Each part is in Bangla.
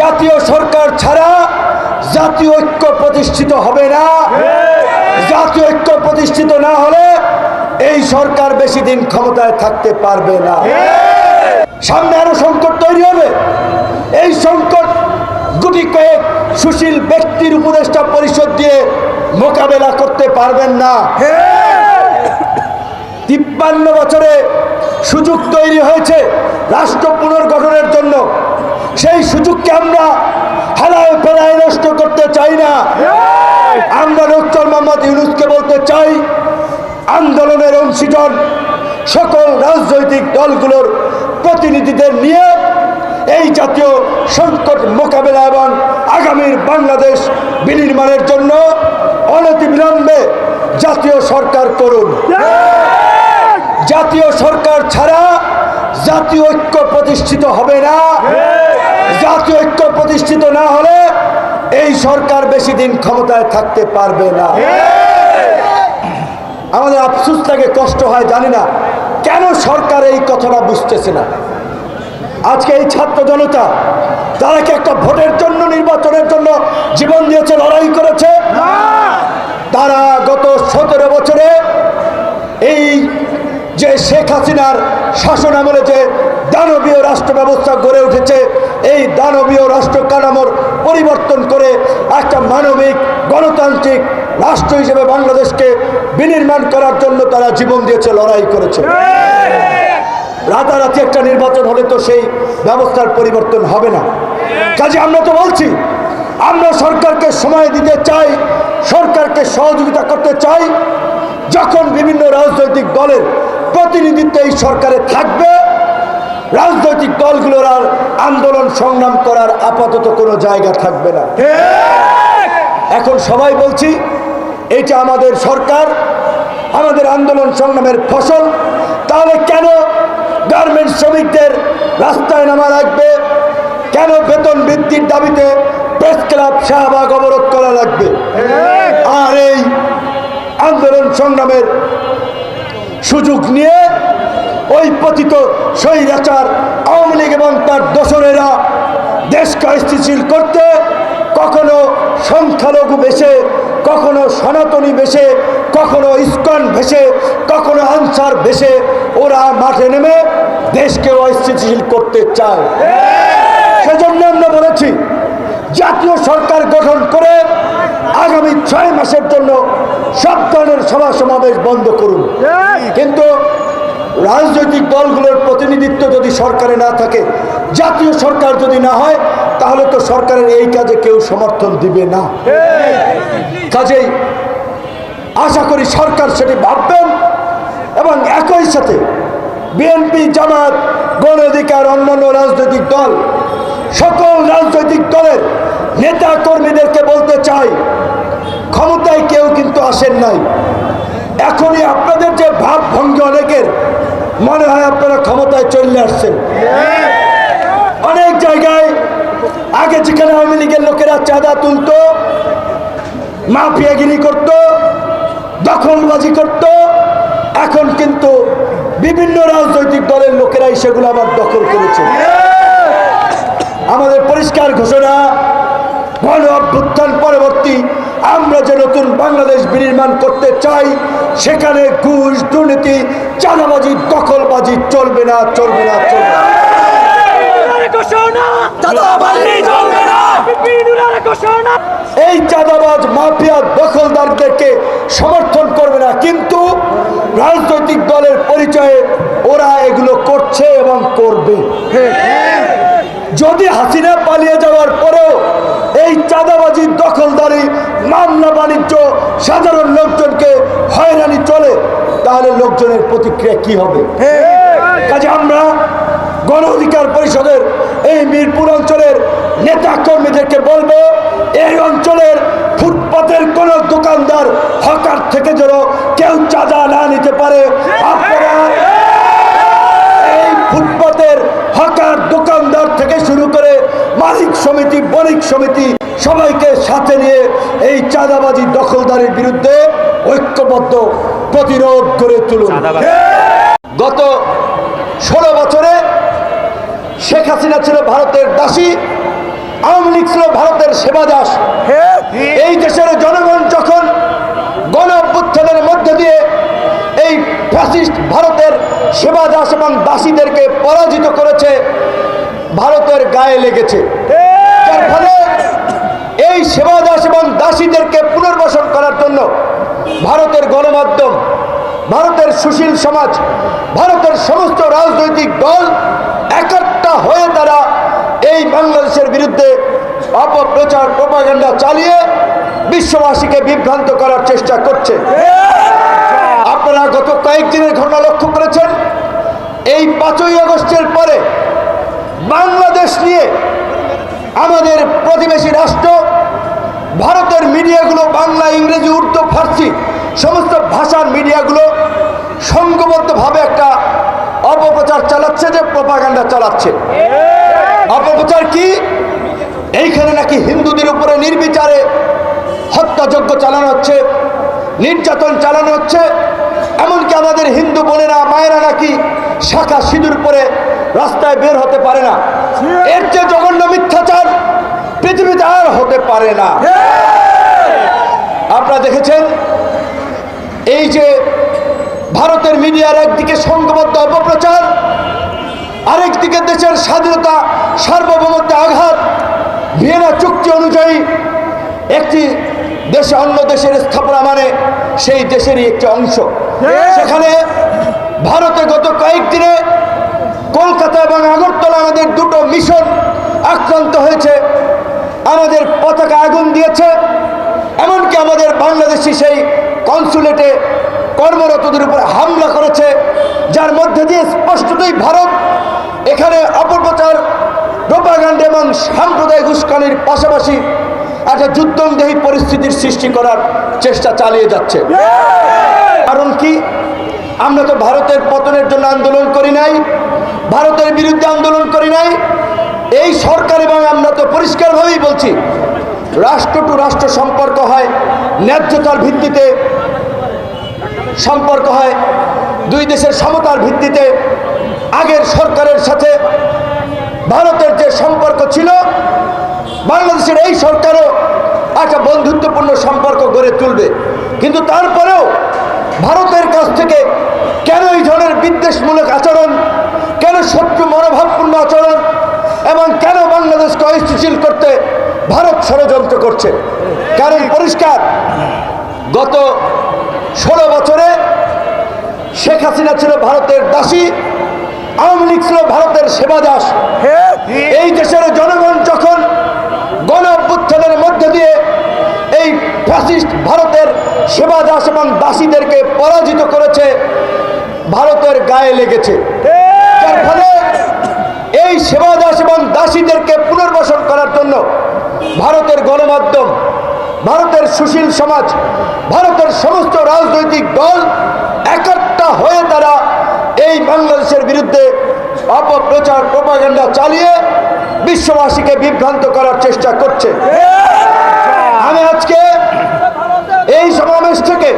জাতীয় সরকার ছাড়া জাতীয় ঐক্য প্রতিষ্ঠিত হবে না। জাতীয় ঐক্য প্রতিষ্ঠিত না হলে এই সরকার বেশি দিন ক্ষমতায় থাকতে পারবে না। সামনে আরও সংকট তৈরি হবে। এই সংকট গুটি কয়েক সুশীল ব্যক্তির উপদেষ্টা পরিষদ দিয়ে মোকাবেলা করতে পারবেন না। তিপ্পান্ন বছরে সুযোগ তৈরি হয়েছে রাষ্ট্র পুনর্গঠনের জন্য। সেই সুযোগকে আমরা হেলায় ফেলায় নষ্ট করতে চাই না। আমরা ডক্টর মোহাম্মদ ইউনুসকে বলতে চাই, আন্দোলনের অংশীজন সকল রাজনৈতিক দলগুলোর প্রতিনিধিদের নিয়ে এই জাতীয় সংকট মোকাবেলা এবং আগামীর বাংলাদেশ বিনির্মাণের জন্য অনতিবিলম্বে জাতীয় সরকার করুন। জাতীয় সরকার ছাড়া জাতীয় ঐক্য প্রতিষ্ঠিত হবে না। জাতীয় ঐক্য প্রতিষ্ঠিত না হলে এই সরকার বেশি দিন ক্ষমতায় থাকতে পারবে না। আমাদের আফসুস লাগে, কষ্ট হয়, জানি না কেন সরকার এই কথাটা বুঝতেছে না। আজকে এই ছাত্র জনতা তারা কি একটা ভোটের জন্য, নির্বাচনের জন্য জীবন দিয়েছে, লড়াই করেছে, তারা গত সতেরো বছরে এই যে শেখ হাসিনার শাসন আমলে যে দানবীয় রাষ্ট্র ব্যবস্থা গড়ে উঠেছে। এই দানবীয় রাষ্ট্র কাঠামোর পরিবর্তন করে একটা মানবিক, গণতান্ত্রিক রাষ্ট্র হিসেবে বাংলাদেশকে বিনির্মাণ করার জন্য তারা জীবন দিয়েছে, লড়াই করেছে। রাতারাতি একটা নির্বাচন হলে তো সেই ব্যবস্থার পরিবর্তন হবে না। কাজে আমরা তো বলছি, আমরা সরকারকে সময় দিতে চাই, সরকারকে সহযোগিতা করতে চাই। যখন বিভিন্ন রাজনৈতিক দলের প্রতিনিধিত্ব এই সরকারে থাকবে রাজনৈতিক দলগুলোর আর আন্দোলন সংগ্রাম করার আপাতত কোনো জায়গা থাকবে না। এখন সবাই বলছি এটা আমাদের সরকার আমাদের আন্দোলন সংগ্রামের ফসল তাহলে কেন গার্মেন্টস শ্রমিকদের রাস্তায় নামা লাগবে? কেন বেতন বৃদ্ধির দাবিতে প্রেস ক্লাব শাহবাগ অবরোধ করা লাগবে? আর এই আন্দোলন সংগ্রামের সুযোগ নিয়ে ওই পতিত স্বৈরাচার আওয়ামী লীগ এবং তার দোসরেরা দেশকে অস্থিতিশীল করতে কখনো সংখ্যালঘু বেশে কখনো সনাতনী বেশে কখনো ইস্কন ভেসে কখনো আনসার ভেসে ওরা মাঠে নেমে দেশকে অস্থিতিশীল করতে চায়। সেজন্য আমরা বলেছি জাতীয় সরকার গঠন করে আগামী ছয় মাসের জন্য সব ধরনের সভা সমাবেশ বন্ধ করুন। কিন্তু রাজনৈতিক দলগুলোর প্রতিনিধিত্ব যদি সরকারে না থাকে, জাতীয় সরকার যদি না হয়, তাহলে তো সরকারের এই কাজে কেউ সমর্থন দিবে না। কাজেই আশা করি সরকার সেটি ভাববেন এবং একই সাথে বিএনপি জামাত, গণ অধিকার, অন্যান্য রাজনৈতিক দল, সকল রাজনৈতিক দলের নেতা কর্মীদেরকে বলতে চাই, ক্ষমতায় কেউ কিন্তু আসেন নাই। এখনই আপনাদের যে ভাবভঙ্গি অনেকের মনে হয় আপনারা ক্ষমতায় চলে আসছেন। অনেক জায়গায় আগে যেখানে আওয়ামী লীগের লোকেরা চাঁদা তুলতো, মাফিয়াগিরি করত, দখলবাজি করত, এখন কিন্তু বিভিন্ন রাজনৈতিক দলের লোকেরাই সেগুলো আবার দখল করেছে। আমাদের পরিষ্কার ঘোষণা, গণ অভ্যুত্থান পরবর্তী আমরা যে নতুন বাংলাদেশ বিনির্মাণ করতে চাই সেখানে ঘুষ দুর্নীতি চাঁদাবাজি দখলবাজি চলবে না চলবে না চলবে না। এই চাঁদাবাজ মাফিয়া দখলদারদেরকে সমর্থন করবে না কিন্তু রাজনৈতিক দলের পরিচয়ে ওরা এগুলো করছে এবং করবে। যদি হাসিনা পালিয়ে যাওয়ার পরেও এই চাঁদাবাজি দখলদারি মামলা বাণিজ্য সাধারণ লোকজনকে হয়রানি চলে তাহলে লোকজনের প্রতিক্রিয়া কি হবে? কাজে আমরা গণ অধিকার পরিষদের এই মিরপুর অঞ্চলের নেতা কর্মীদেরকে বলব এই অঞ্চলের ফুটপাতের কোন দোকানদার হকার থেকে যেন কেউ চাঁদা না নিতে পারে। আপনারা এই ফুটপাতের হকার দোকানদার থেকে শুরু করে মালিক সমিতি বণিক সমিতি সবাইকে সাথে নিয়ে এই চাঁদাবাজি দখলদারির বিরুদ্ধে ঐক্যবদ্ধ প্রতিরোধ করে তুলুন। গত ষোলো বছরে শেখ হাসিনা ছিল ভারতের দাসী আওয়ামী লীগ ছিল ভারতের সেবা দাস এই দেশের জনগণ যখন গণ অভ্যুত্থানের মধ্য দিয়ে এই ফ্যাসিস্ট ভারতের সেবা দাস এবং দাসীদেরকে পরাজিত করেছে ভারতের গায়ে লেগেছে। যার ফলে এই সেবা দাস এবং দাসীদেরকে পুনর্বাসন করার জন্য ভারতের গণমাধ্যম, ভারতের সুশীল সমাজ, ভারতের সমস্ত রাজনৈতিক দল একাত্তা হয়ে তারা এই বাংলাদেশের বিরুদ্ধে অপপ্রচার, প্রপাগান্ডা চালিয়ে বিশ্ববাসীকে বিভ্রান্ত করার চেষ্টা করছে। আপনারা গত কয়েকদিনের ঘটনা লক্ষ্য করেছেন? এই পাঁচই আগস্টের পরে বাংলাদেশ নিয়ে আমাদের প্রতিবেশী রাষ্ট্র ভারতের মিডিয়াগুলো বাংলা ইংরেজি উর্দু ফার্সি সমস্ত ভাষার মিডিয়াগুলো সংঘবদ্ধভাবে একটা অপপ্রচার চালাচ্ছে যে প্রপাগান্ডা চালাচ্ছে। অপপ্রচার কি? এইখানে নাকি হিন্দুদের উপরে নির্বিচারে হত্যাযজ্ঞ চালানো হচ্ছে নির্যাতন চালানো হচ্ছে এমনকি আমাদের হিন্দু বোনেরা মায়েরা নাকি শাখা সিঁদুর পরে রাস্তায় বের হতে পারে না। এর যে জঘন্য মিথ্যাচার পৃথিবীতে আর হতে পারে না। আপনারা দেখেছেন? এই যে ভারতের মিডিয়ার একদিকে সংঘবদ্ধ অপপ্রচার আরেকদিকে দেশের স্বাধীনতা সার্বভৌমত্বে আঘাত ভিয়েনা চুক্তি অনুযায়ী একটি দেশে অন্য দেশের স্থাপনা মানে সেই দেশেরই একটি অংশ। সেখানে ভারতে গত কয়েকদিনে কলকাতা এবং আগরতলা আমাদের দুটো মিশন আক্রান্ত হয়েছে। আমাদের পতাকা আগুন দিয়েছে। এমনকি আমাদের বাংলাদেশি সেই কনসুলেটে কর্মরতদের উপর হামলা করেছে, যার মধ্যে দিয়ে স্পষ্টতই ভারত এখানে অপপ্রচার প্রোপাগান্ড এবং সাম্প্রদায়িক উস্কানির পাশাপাশি একটা যুদ্ধংদেহী পরিস্থিতির সৃষ্টি করার চেষ্টা চালিয়ে যাচ্ছে। কারণ কি? আমরা তো ভারতের পতনের জন্য আন্দোলন করি নাই, ভারতের বিরুদ্ধে আন্দোলন করি নাই। এই সরকার এবং আমরা পরিষ্কারভাবেই বলছি, রাষ্ট্র টু রাষ্ট্র সম্পর্ক হয়, ন্যায্যতার ভিত্তিতে সম্পর্ক হয়, দুই দেশের সমতার ভিত্তিতে। আগের সরকারের সাথে ভারতের যে সম্পর্ক ছিল, বাংলাদেশের এই সরকারও একটা বন্ধুত্বপূর্ণ সম্পর্ক গড়ে তুলবে। কিন্তু তারপরেও ভারতের কাছ থেকে কেন এই ধরনের বিদ্বেষমূলক আচরণ কেন শত্রু মনোভাবপূর্ণ আচরণ এবং কেন বাংলাদেশকে অস্থিতিশীল করতে ভারত ষড়যন্ত্র করছে। কারণ পরিষ্কার, গত ষোলো বছরে শেখ হাসিনা ছিল ভারতের দাসী, আওয়ামী লীগ ছিল ভারতের সেবা দাস এই দেশের জনগণ যখন গণ মধ্য দিয়ে এই ফ্যাসিস্ট ভারতের সেবা দাস এবং দাসীদেরকে পরাজিত করেছে, ভারতের গায়ে লেগেছে। এই সেবা দাস এবং দাসীদেরকে পুনর্বাসন করার জন্য ভারতের গণমাধ্যম, ভারতের সুশীল সমাজ, ভারতের সমস্ত রাজনৈতিক দল একটা হয়ে তারা এই বাংলাদেশের বিরুদ্ধে অপপ্রচার, প্রপাগান্ডা চালিয়ে বিশ্ববাসীকে বিভ্রান্ত করার চেষ্টা করছে। আমি আজকে এই সমাবেশ থেকে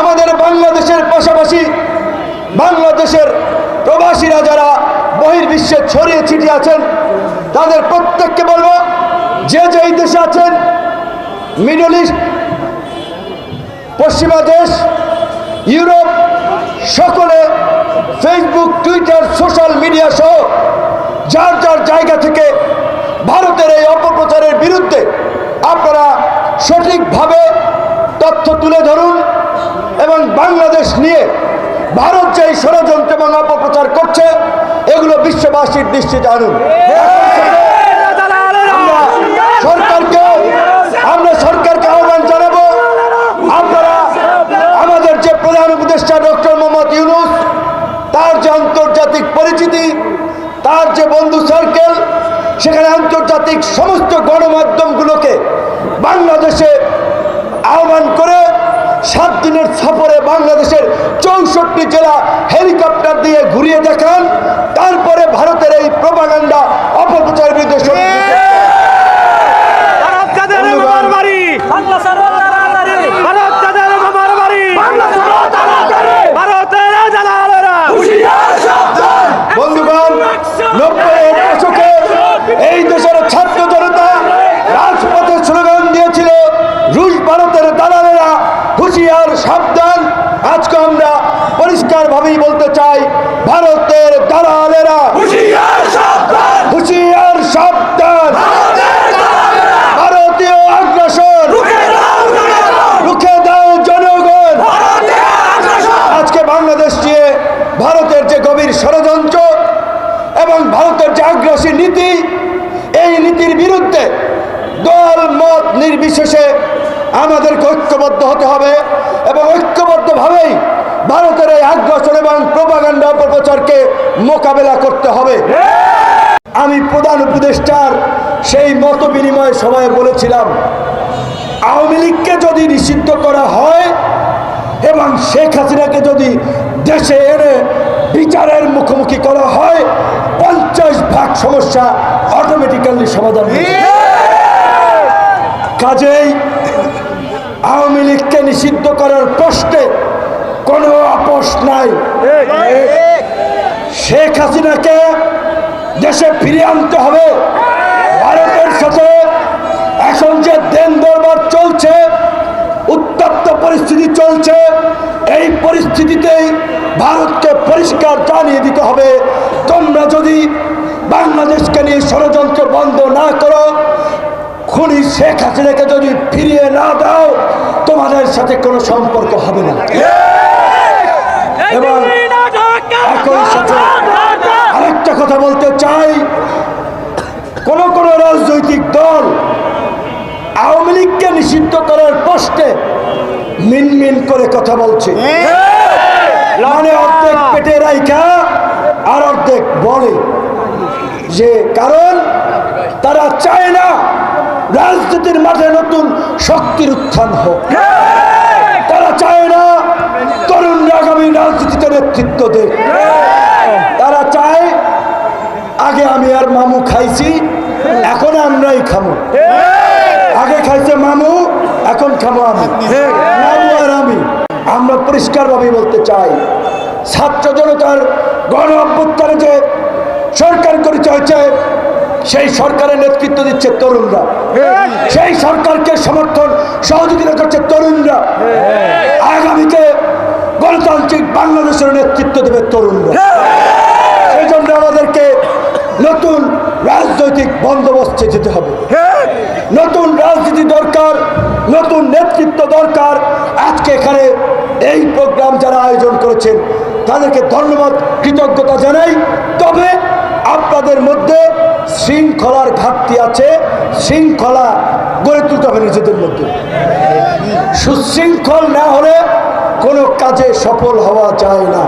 আমাদের বাংলাদেশের পাশাপাশি বাংলাদেশের প্রবাসীরা যারা বহির্বিশ্বে ছড়িয়ে ছিটিয়ে আছেন, তাদের প্রত্যেককে বলব যে যেই দেশে আছেন মিডল ইস্ট পশ্চিমা দেশ ইউরোপ সকলে ফেসবুক টুইটার সোশ্যাল মিডিয়া সহ যার যার জায়গা থেকে ভারতের এই অপপ্রচারের বিরুদ্ধে আপনারা সঠিকভাবে তথ্য তুলে ধরুন এবং বাংলাদেশ নিয়ে ভারত যে ষড়যন্ত্র এবং অপপ্রচার করছে, এগুলো বিশ্ববাসীর দৃষ্টিতে আনুন। সরকারকে আমরা সরকারকে আহ্বান জানাব। আপনারা আমাদের যে প্রধান উপদেষ্টা ডক্টর মোহাম্মদ ইউনুস, তার যে আন্তর্জাতিক পরিচিতি, তার যে বন্ধু সার্কেল সেখানে আন্তর্জাতিক সমস্ত গণমাধ্যমগুলোকে বাংলাদেশে আহ্বান করে সাত দিনের সফরে বাংলাদেশের চৌষট্টি জেলা হেলিকপ্টার দিয়ে ঘুরিয়ে দেখান। তারপরে ভারতের এই প্রপাগান্ডা অপপ্রচারের বিরুদ্ধে সত্যি ভারত যাদের বোমার বাড়ি বাংলা ছাড়ো তাড়াতাড়ি ভারত যাদের বোমার বাড়ি বাংলা ছাড়ো তাড়াতাড়ি ভারতের জালালেরা হুঁশিয়ার সাবধান বন্ধুগণ নব্বই দশকে এই দেশের ছাত্র জনতা বিরুদ্ধে দল মত নির্বিশেষে আমাদেরকে ঐক্যবদ্ধ হতে হবে এবং ঐক্যবদ্ধভাবেই ভারতের এই আগ্রাসন এবং প্রপাগান্ডা অপপ্রচারকে মোকাবেলা করতে হবে। আমি প্রধান উপদেষ্টার সেই মত বিনিময় সভায় বলেছিলাম, আওয়ামী লীগকে যদি নিষিদ্ধ করা হয় এবং শেখ হাসিনাকে যদি দেশে এনে বিচারের মুখোমুখি করা হয়, পঞ্চাশ ভাগ সমস্যা অটোমেটিক্যালি সমাধান কাজেই আওয়ামী লীগকে নিষিদ্ধ করার প্রশ্নে কোনো আপোষ নাই। শেখ হাসিনাকে দেশে ফিরিয়ে আনতে হবে। ভারতের সাথে এখন যে দেন দরবার চলছে উত্তপ্ত পরিস্থিতি চলছে এই পরিস্থিতিতেই ভারতকে পরিষ্কার জানিয়ে দিতে হবে। তোমরা যদি বাংলাদেশকে নিয়ে ষড়যন্ত্র বন্ধ না করো খুনি শেখ হাসিনাকে যদি ফিরিয়ে না দাও তোমাদের সাথে কোনো সম্পর্ক হবে না। এবং একই সাথে আরেকটা কথা বলতে চাই। কোন কোন রাজনৈতিক দল আওয়ামী লীগকে নিষিদ্ধ করার প্রশ্নে মিনমিন করে কথা বলছে। মানে অর্ধেক পেটে রাইখা আর অর্ধেক বলে। যে কারণ তারা চায় না রাজনীতির মাঝে নতুন শক্তির উত্থান হোক। তারা চায় না তরুণরা আগামী রাজনীতিতে নেতৃত্ব দেয় তারা চায়, আগে আমি আর মামু খাইছি, এখন আমরাই খামো। আগে খাইছে মামু, এখন খামো আমি। মামু আর আমি। আমরা পরিষ্কারভাবে বলতে চাই, ছাত্র জনতার গণ অভ্যুত্থানে যে সরকার গঠিত হয়েছে সেই সরকারের নেতৃত্ব দিচ্ছে তরুণরা। সেই সরকারকে সমর্থন, সহযোগিতা করছে তরুণরা। আগামীতে গণতান্ত্রিক বাংলাদেশের নেতৃত্ব দেবে তরুণরা। সেই জন্য আমাদেরকে নতুন রাজনৈতিক বন্দোবস্তে যেতে হবে। নতুন রাজনীতি দরকার, নতুন নেতৃত্ব দরকার। আজকে এখানে এই প্রোগ্রাম যারা আয়োজন করেছেন, তাদেরকে ধন্যবাদ, কৃতজ্ঞতা জানাই। তবে আপনাদের মধ্যে শৃঙ্খলার ঘাটতি আছে, শৃঙ্খলা গড়ে তুলতে হবে নিজেদের মধ্যে। সুশৃঙ্খল না হলে কোনো কাজে সফল হওয়া যায় না।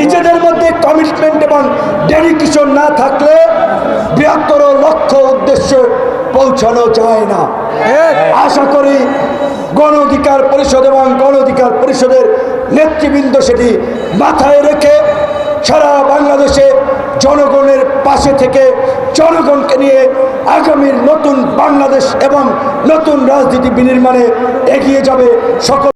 নিজেদের মধ্যে কমিটমেন্ট এবং ডেডিকেশন না থাকলে বৃহত্তর লক্ষ্য উদ্দেশ্যে পৌঁছানো যায় না। আশা করি গণ অধিকার পরিষদ এবং গণ অধিকার পরিষদের নেতৃবৃন্দ সেটি মাথায় রেখে সারা বাংলাদেশে জনগণের পাশে থেকে জনগণকে নিয়ে আগামীর নতুন বাংলাদেশ এবং নতুন রাজনীতি বিনির্মাণে এগিয়ে যাবে সকল